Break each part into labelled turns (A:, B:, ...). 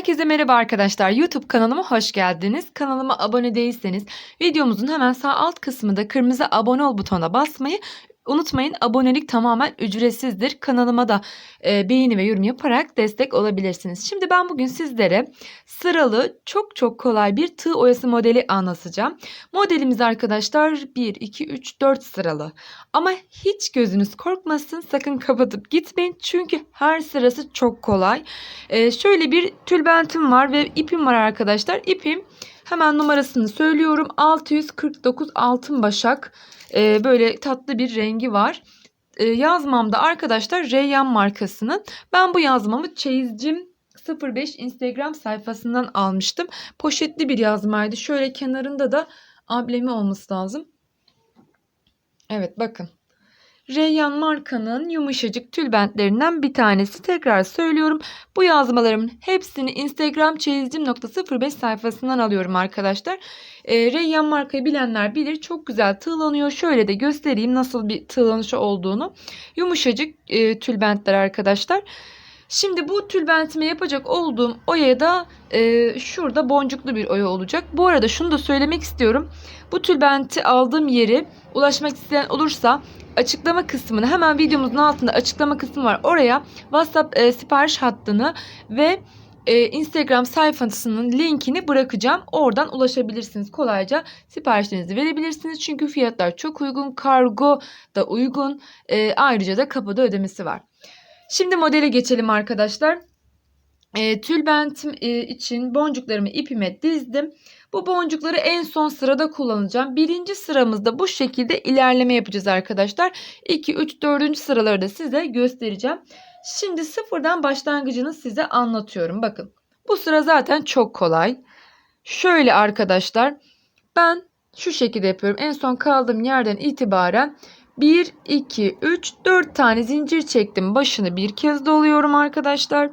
A: Herkese merhaba arkadaşlar. YouTube kanalıma hoş geldiniz. Kanalıma abone değilseniz videomuzun hemen sağ alt kısmında kırmızı abone ol butonuna basmayı unutmayın. Abonelik tamamen ücretsizdir. Kanalıma da e, beğeni ve yorum yaparak destek olabilirsiniz. Şimdi ben bugün sizlere sıralı çok çok kolay bir tığ oyası modeli anlatacağım. Modelimiz arkadaşlar 1, 2, 3, 4 sıralı. Ama hiç gözünüz korkmasın. Sakın kapatıp gitmeyin. Çünkü her sırası çok kolay. Ee, şöyle bir tülbentim var ve ipim var arkadaşlar. İpim hemen numarasını söylüyorum. 649 altın başak. Ee, böyle tatlı bir rengi var. Ee, yazmamda arkadaşlar Reyyan markasının. Ben bu yazmamı çeyizcim 05 Instagram sayfasından almıştım. Poşetli bir yazmaydı. Şöyle kenarında da amblemi olması lazım. Evet bakın. Reyyan markanın yumuşacık tülbentlerinden bir tanesi. Tekrar söylüyorum. Bu yazmalarımın hepsini Instagram çeyizcim.05 sayfasından alıyorum arkadaşlar. E, Reyyan markayı bilenler bilir. Çok güzel tığlanıyor. Şöyle de göstereyim nasıl bir tığlanışı olduğunu. Yumuşacık e, tülbentler arkadaşlar. Şimdi bu tülbentime yapacak olduğum oya da e, şurada boncuklu bir oya olacak. Bu arada şunu da söylemek istiyorum. Bu tülbenti aldığım yeri ulaşmak isteyen olursa açıklama kısmını hemen videomuzun altında açıklama kısmı var. Oraya WhatsApp e, sipariş hattını ve e, Instagram sayfasının linkini bırakacağım. Oradan ulaşabilirsiniz. Kolayca siparişlerinizi verebilirsiniz. Çünkü fiyatlar çok uygun. Kargo da uygun. E, ayrıca da kapıda ödemesi var. Şimdi modele geçelim arkadaşlar. E, tülbentim e, için boncuklarımı ipime dizdim. Bu boncukları en son sırada kullanacağım. Birinci sıramızda bu şekilde ilerleme yapacağız arkadaşlar. 2, 3, 4. sıraları da size göstereceğim. Şimdi sıfırdan başlangıcını size anlatıyorum. Bakın bu sıra zaten çok kolay. Şöyle arkadaşlar ben şu şekilde yapıyorum. En son kaldığım yerden itibaren 1, 2, 3, 4 tane zincir çektim. Başını bir kez doluyorum arkadaşlar.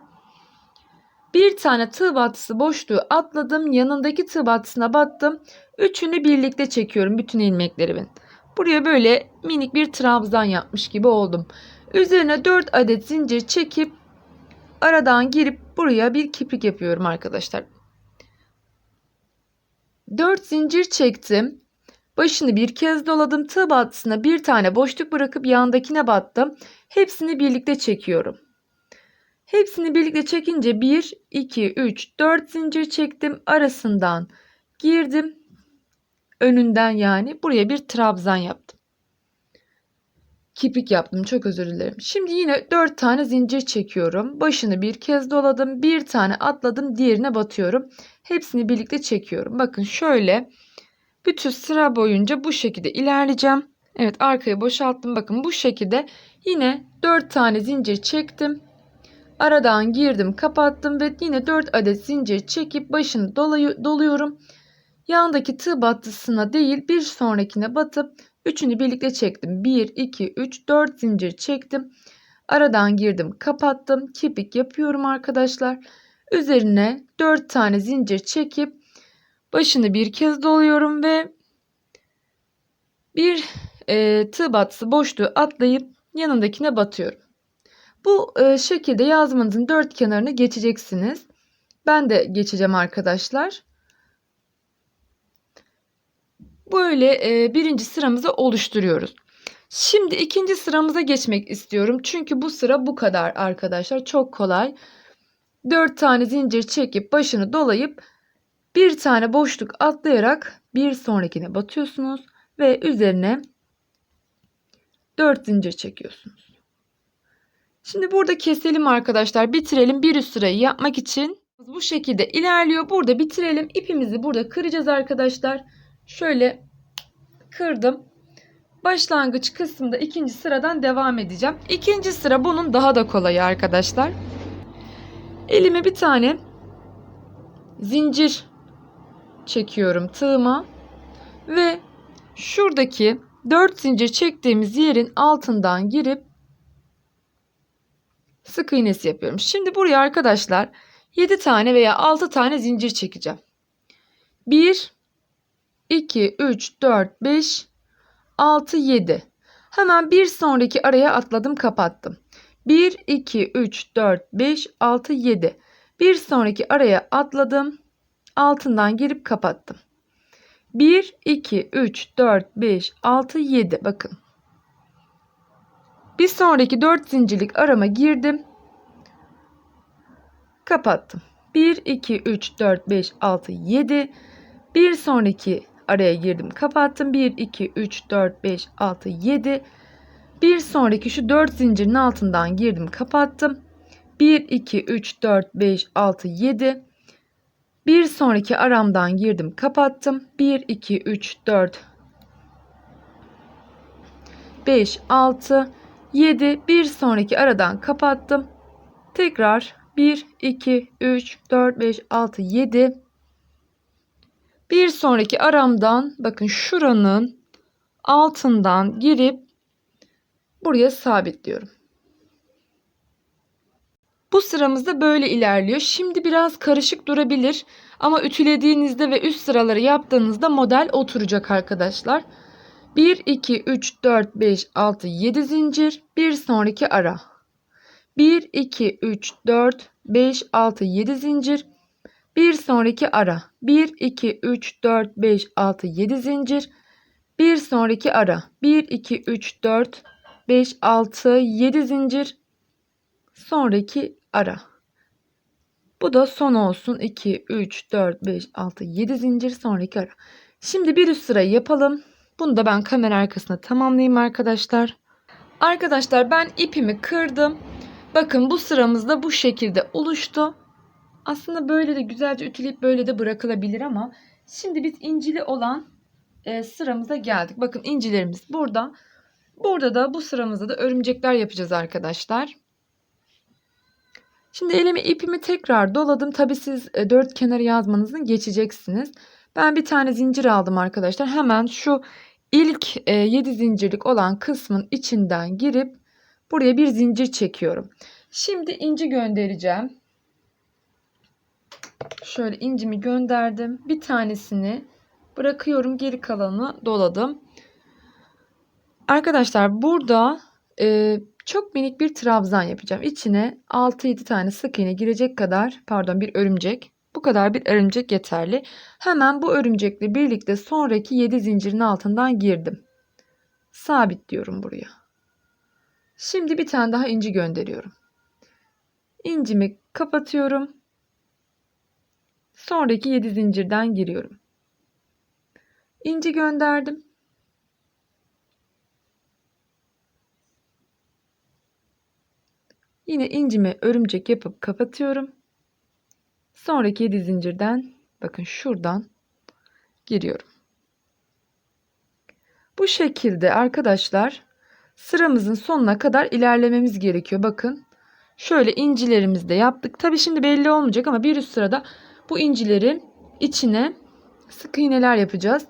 A: Bir tane tığ battısı boşluğu atladım. Yanındaki tığ battısına battım. Üçünü birlikte çekiyorum bütün ilmeklerimin. Buraya böyle minik bir trabzan yapmış gibi oldum. Üzerine 4 adet zincir çekip aradan girip buraya bir kiprik yapıyorum arkadaşlar. 4 zincir çektim. Başını bir kez doladım. Tığ battısına bir tane boşluk bırakıp yandakine battım. Hepsini birlikte çekiyorum. Hepsini birlikte çekince 1, 2, 3, 4 zincir çektim. Arasından girdim. Önünden yani buraya bir trabzan yaptım. Kipik yaptım çok özür dilerim. Şimdi yine 4 tane zincir çekiyorum. Başını bir kez doladım. Bir tane atladım. Diğerine batıyorum. Hepsini birlikte çekiyorum. Bakın şöyle bütün sıra boyunca bu şekilde ilerleyeceğim. Evet arkayı boşalttım. Bakın bu şekilde yine 4 tane zincir çektim. Aradan girdim kapattım ve yine 4 adet zincir çekip başını doluyorum. Yandaki tığ battısına değil bir sonrakine batıp üçünü birlikte çektim. 1, 2, 3, 4 zincir çektim. Aradan girdim kapattım. Kipik yapıyorum arkadaşlar. Üzerine 4 tane zincir çekip başını bir kez doluyorum ve bir e, tığ battısı boşluğu atlayıp yanındakine batıyorum. Bu e, şekilde yazmanızın dört kenarını geçeceksiniz. Ben de geçeceğim arkadaşlar. Böyle e, birinci sıramızı oluşturuyoruz. Şimdi ikinci sıramıza geçmek istiyorum. Çünkü bu sıra bu kadar arkadaşlar. Çok kolay. Dört tane zincir çekip başını dolayıp bir tane boşluk atlayarak bir sonrakine batıyorsunuz ve üzerine 4 zincir çekiyorsunuz. Şimdi burada keselim arkadaşlar. Bitirelim. Bir üst sırayı yapmak için bu şekilde ilerliyor. Burada bitirelim. İpimizi burada kıracağız arkadaşlar. Şöyle kırdım. Başlangıç kısmında ikinci sıradan devam edeceğim. İkinci sıra bunun daha da kolayı arkadaşlar. Elime bir tane zincir çekiyorum tığıma ve şuradaki 4 zincir çektiğimiz yerin altından girip sık iğnesi yapıyorum. Şimdi buraya arkadaşlar 7 tane veya 6 tane zincir çekeceğim. 1 2 3 4 5 6 7. Hemen bir sonraki araya atladım, kapattım. 1 2 3 4 5 6 7. Bir sonraki araya atladım. Altından girip kapattım. 1, 2, 3, 4, 5, 6, 7. Bakın. Bir sonraki 4 zincirlik arama girdim. Kapattım. 1, 2, 3, 4, 5, 6, 7. Bir sonraki araya girdim. Kapattım. 1, 2, 3, 4, 5, 6, 7. Bir sonraki şu 4 zincirin altından girdim. Kapattım. 1, 2, 3, 4, 5, 6, 7. Bir sonraki aramdan girdim. Kapattım. 1, 2, 3, 4, 5, 6, 7. Bir sonraki aradan kapattım. Tekrar 1, 2, 3, 4, 5, 6, 7. Bir sonraki aramdan bakın şuranın altından girip buraya sabitliyorum. Bu sıramızda böyle ilerliyor. Şimdi biraz karışık durabilir ama ütülediğinizde ve üst sıraları yaptığınızda model oturacak arkadaşlar. 1, 2, 3, 4, 5, 6, 7 zincir. Bir sonraki ara. 1, 2, 3, 4, 5, 6, 7 zincir. Bir sonraki ara. 1, 2, 3, 4, 5, 6, 7 zincir. Bir sonraki ara. 1, 2, 3, 4, 5, 6, 7 zincir. Sonraki ara. Bu da son olsun. 2, 3, 4, 5, 6, 7 zincir sonraki ara. Şimdi bir üst sırayı yapalım. Bunu da ben kamera arkasına tamamlayayım arkadaşlar. Arkadaşlar ben ipimi kırdım. Bakın bu sıramız da bu şekilde oluştu. Aslında böyle de güzelce ütüleyip böyle de bırakılabilir ama şimdi biz incili olan e, sıramıza geldik. Bakın incilerimiz burada. Burada da bu sıramızda da örümcekler yapacağız arkadaşlar. Şimdi elimi ipimi tekrar doladım. Tabi siz e, dört kenarı yazmanızın geçeceksiniz. Ben bir tane zincir aldım arkadaşlar. Hemen şu ilk 7 zincirlik olan kısmın içinden girip buraya bir zincir çekiyorum. Şimdi inci göndereceğim. Şöyle incimi gönderdim. Bir tanesini bırakıyorum. Geri kalanını doladım. Arkadaşlar burada e, çok minik bir trabzan yapacağım. İçine 6-7 tane sık iğne girecek kadar pardon bir örümcek. Bu kadar bir örümcek yeterli. Hemen bu örümcekle birlikte sonraki 7 zincirin altından girdim. Sabitliyorum buraya. Şimdi bir tane daha inci gönderiyorum. İncimi kapatıyorum. Sonraki 7 zincirden giriyorum. İnci gönderdim. Yine incimi örümcek yapıp kapatıyorum. Sonraki 7 zincirden bakın şuradan giriyorum. Bu şekilde arkadaşlar sıramızın sonuna kadar ilerlememiz gerekiyor. Bakın şöyle incilerimizi de yaptık. Tabi şimdi belli olmayacak ama bir üst sırada bu incilerin içine sık iğneler yapacağız.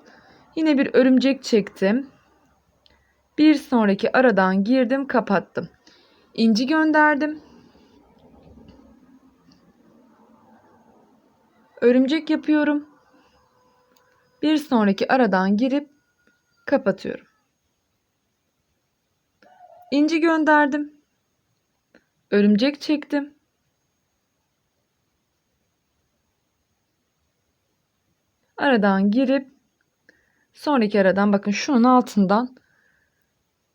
A: Yine bir örümcek çektim. Bir sonraki aradan girdim kapattım. İnci gönderdim. Örümcek yapıyorum. Bir sonraki aradan girip kapatıyorum. İnci gönderdim. Örümcek çektim. Aradan girip sonraki aradan bakın şunun altından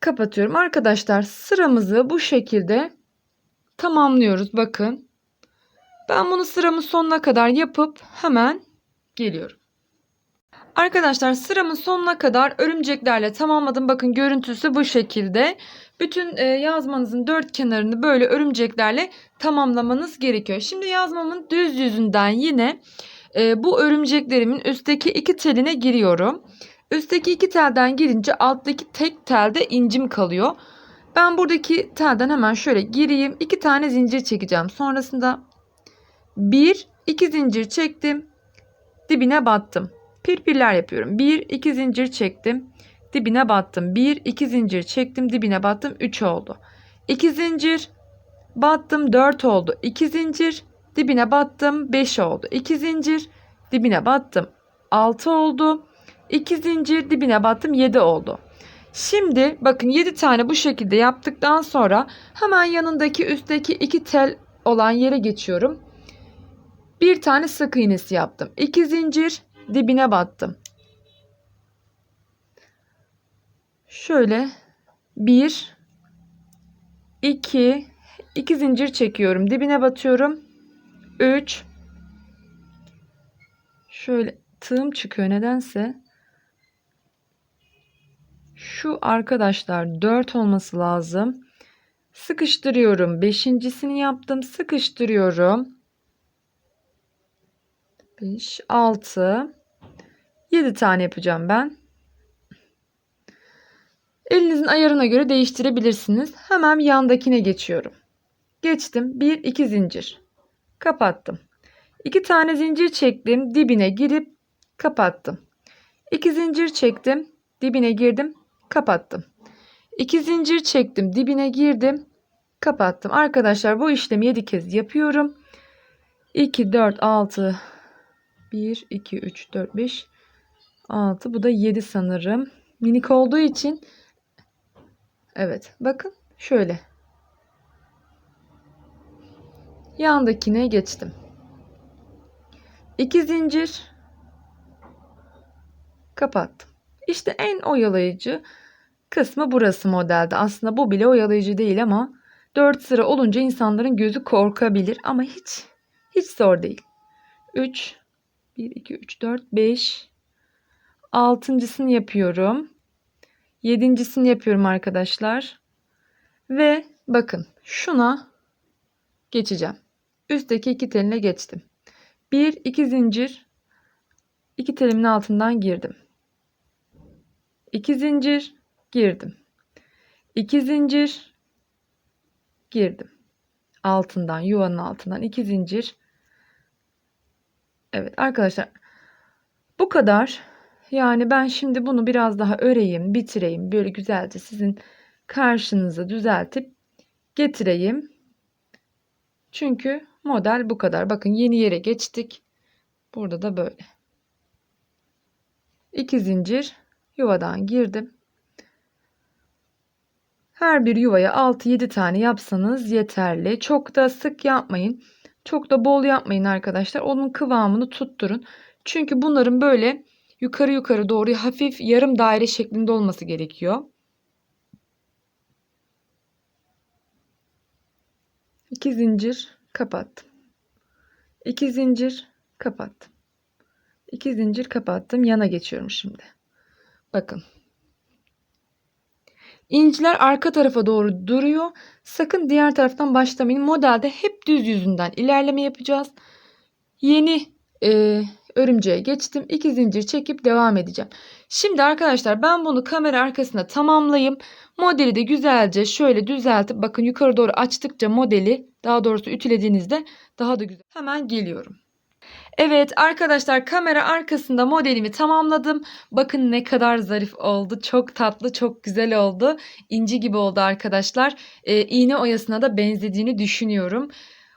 A: kapatıyorum. Arkadaşlar sıramızı bu şekilde tamamlıyoruz. Bakın. Ben bunu sıramın sonuna kadar yapıp hemen geliyorum. Arkadaşlar sıramın sonuna kadar örümceklerle tamamladım. Bakın görüntüsü bu şekilde. Bütün e, yazmanızın dört kenarını böyle örümceklerle tamamlamanız gerekiyor. Şimdi yazmamın düz yüzünden yine e, bu örümceklerimin üstteki iki teline giriyorum. Üstteki iki telden girince alttaki tek telde incim kalıyor. Ben buradaki telden hemen şöyle gireyim. iki tane zincir çekeceğim. Sonrasında bir, iki zincir çektim. Dibine battım. Pirpirler yapıyorum. Bir, iki zincir çektim. Dibine battım. Bir, iki zincir çektim. Dibine battım. Üç oldu. İki zincir battım. Dört oldu. İki zincir dibine battım. Beş oldu. İki zincir dibine battım. Altı oldu. 2 zincir dibine battım 7 oldu. Şimdi bakın 7 tane bu şekilde yaptıktan sonra hemen yanındaki üstteki iki tel olan yere geçiyorum. Bir tane sık iğnesi yaptım. İki zincir dibine battım. Şöyle bir, iki, iki zincir çekiyorum. Dibine batıyorum. Üç. Şöyle tığım çıkıyor nedense. Şu arkadaşlar 4 olması lazım. Sıkıştırıyorum. Beşincisini yaptım. Sıkıştırıyorum. 5, 6, 7 tane yapacağım ben. Elinizin ayarına göre değiştirebilirsiniz. Hemen yandakine geçiyorum. Geçtim. 1, 2 zincir. Kapattım. 2 tane zincir çektim. Dibine girip kapattım. 2 zincir çektim. Dibine girdim. Kapattım. 2 zincir çektim. Dibine girdim. Kapattım. Arkadaşlar bu işlemi 7 kez yapıyorum. 2, 4, 6, 1, 2, 3, 4, 5, 6. Bu da 7 sanırım. Minik olduğu için. Evet. Bakın. Şöyle. Yandakine geçtim. 2 zincir. Kapattım. İşte en oyalayıcı kısmı burası modelde. Aslında bu bile oyalayıcı değil ama 4 sıra olunca insanların gözü korkabilir ama hiç hiç zor değil. 3 1 2 3 4 5 altıncısını yapıyorum. Yedincisini yapıyorum arkadaşlar. Ve bakın şuna geçeceğim. Üstteki iki teline geçtim. 1 2 zincir iki telimin altından girdim. 2 zincir girdim. 2 zincir girdim. Altından yuvanın altından 2 zincir. Evet arkadaşlar bu kadar. Yani ben şimdi bunu biraz daha öreyim, bitireyim. Böyle güzelce sizin karşınıza düzeltip getireyim. Çünkü model bu kadar. Bakın yeni yere geçtik. Burada da böyle. 2 zincir yuvadan girdim. Her bir yuvaya 6-7 tane yapsanız yeterli. Çok da sık yapmayın. Çok da bol yapmayın arkadaşlar. Onun kıvamını tutturun. Çünkü bunların böyle yukarı yukarı doğru hafif yarım daire şeklinde olması gerekiyor. 2 zincir kapattım. 2 zincir kapattım. 2 zincir kapattım. Yana geçiyorum şimdi. Bakın. İnciler arka tarafa doğru duruyor. Sakın diğer taraftan başlamayın. Modelde hep düz yüzünden ilerleme yapacağız. Yeni e, örümceğe geçtim. 2 zincir çekip devam edeceğim. Şimdi arkadaşlar ben bunu kamera arkasına tamamlayayım. Modeli de güzelce şöyle düzeltip bakın yukarı doğru açtıkça modeli daha doğrusu ütülediğinizde daha da güzel. Hemen geliyorum. Evet arkadaşlar kamera arkasında modelimi tamamladım. Bakın ne kadar zarif oldu. Çok tatlı, çok güzel oldu. İnci gibi oldu arkadaşlar. Ee, iğne oyasına da benzediğini düşünüyorum.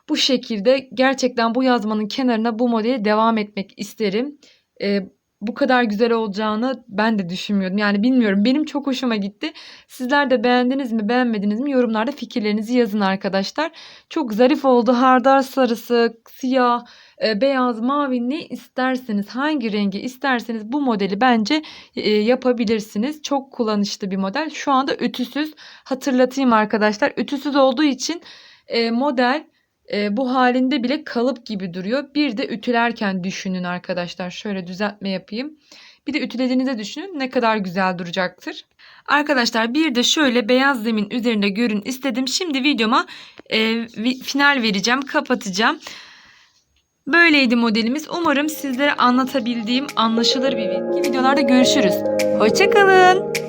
A: Bu şekilde gerçekten bu yazmanın kenarına bu modeli devam etmek isterim. Ee, bu kadar güzel olacağını ben de düşünmüyordum. Yani bilmiyorum benim çok hoşuma gitti. Sizler de beğendiniz mi beğenmediniz mi yorumlarda fikirlerinizi yazın arkadaşlar. Çok zarif oldu. Hardar sarısı, siyah, beyaz, mavi ne isterseniz hangi rengi isterseniz bu modeli bence e, yapabilirsiniz. Çok kullanışlı bir model. Şu anda ütüsüz. Hatırlatayım arkadaşlar. Ütüsüz olduğu için e, model e, bu halinde bile kalıp gibi duruyor. Bir de ütülerken düşünün arkadaşlar. Şöyle düzeltme yapayım. Bir de ütülediğinizde düşünün ne kadar güzel duracaktır. Arkadaşlar bir de şöyle beyaz zemin üzerinde görün istedim. Şimdi videoma e, final vereceğim. Kapatacağım. Böyleydi modelimiz. Umarım sizlere anlatabildiğim anlaşılır bir video. Videolarda görüşürüz. Hoşçakalın.